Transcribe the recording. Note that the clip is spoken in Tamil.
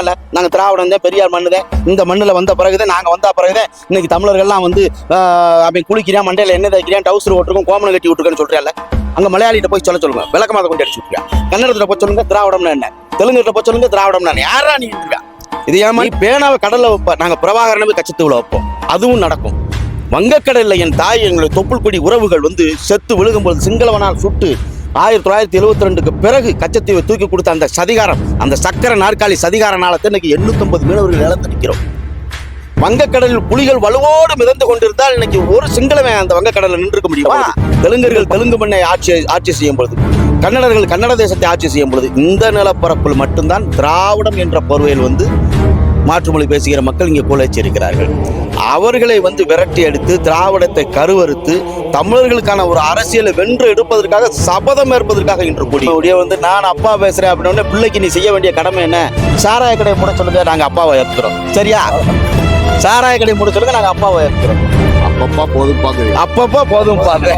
சொல்லிட்டால நாங்கள் திராவிடம் தான் பெரியார் மண்ணு தான் இந்த மண்ணுல வந்த பிறகுதான் நாங்க வந்த பிறகுதான் இன்னைக்கு தமிழர்கள்லாம் வந்து ஆஹ், அவன் குளிக்கிறான் என்ன தைக்கிறான் டவுசர் ஓட்டுருக்கும் கோமனை கட்டி விட்டுருக்கேன்னு சொல்றியால அங்க மலையாளிகிட்ட போய் சொல்ல சொல்லுங்க. விளக்கமாத கொண்டு அடிச்சு விட்டுருக்கா கன்னடத்தில் போய் சொல்லுங்க திராவிடம்னா என்ன? தெலுங்குகிட்ட போய் சொல்லுங்க திராவிடம்னா யாரா நீ இருக்கா இது ஏமா பேனாவை கடலில் வைப்ப நாங்க பிரபாகரனவே கச்சத்தூவில் வைப்போம். அதுவும் நடக்கும். வங்கக்கடலில் என் தாய் எங்களுடைய தொப்புள் கொடி உறவுகள் வந்து செத்து விழுகும்போது சிங்களவனால் சுட்டு ஆயிரத்தி தொள்ளாயிரத்தி எழுபத்தி ரெண்டுக்கு பிறகு கச்சத்தீவை தூக்கி கொடுத்த அந்த சதிகாரம் அந்த சக்கர நாற்காலி சதிகாரனால இன்னைக்கு எண்ணூத்தொன்பது மீனவர்கள் இழந்து நிற்கிறோம் வங்கக்கடலில் புலிகள் வலுவோடு மிதந்து கொண்டிருந்தால் இன்னைக்கு ஒரு சிங்களவன் அந்த வங்கக்கடலில் நின்றுக்க முடியுமா? தெலுங்கர்கள் தெலுங்கு மண்ணை ஆட்சி ஆட்சி செய்யும் பொழுது கன்னடர்கள் கன்னட தேசத்தை ஆட்சி செய்யும் பொழுது இந்த நிலப்பரப்பில் மட்டும்தான் திராவிடம் என்ற போர்வையில் வந்து மாற்றுமொழி பேசுகிற மக்கள் இங்கே கோலைச்சிருக்கிறார்கள் அவர்களை வந்து விரட்டி அடித்து திராவிடத்தை கருவறுத்து தமிழர்களுக்கான ஒரு அரசியலை வென்று எடுப்பதற்காக சபதம் ஏற்பதற்காக இன்று கூடி. அப்படியே வந்து நான் அப்பா பேசுறேன் அப்படின்னா பிள்ளைக்கு நீ செய்ய வேண்டிய கடமை என்ன? சாராய கடையை மூட சொல்லுங்க நாங்க அப்பாவை ஏற்கிறோம் சரியா? சாராய கடையை மூட சொல்லுங்க நாங்க அப்பாவை ஏற்கிறோம் அப்பப்பா போதும் பாக்குறீங்க. அப்பப்போ போதும் பாரு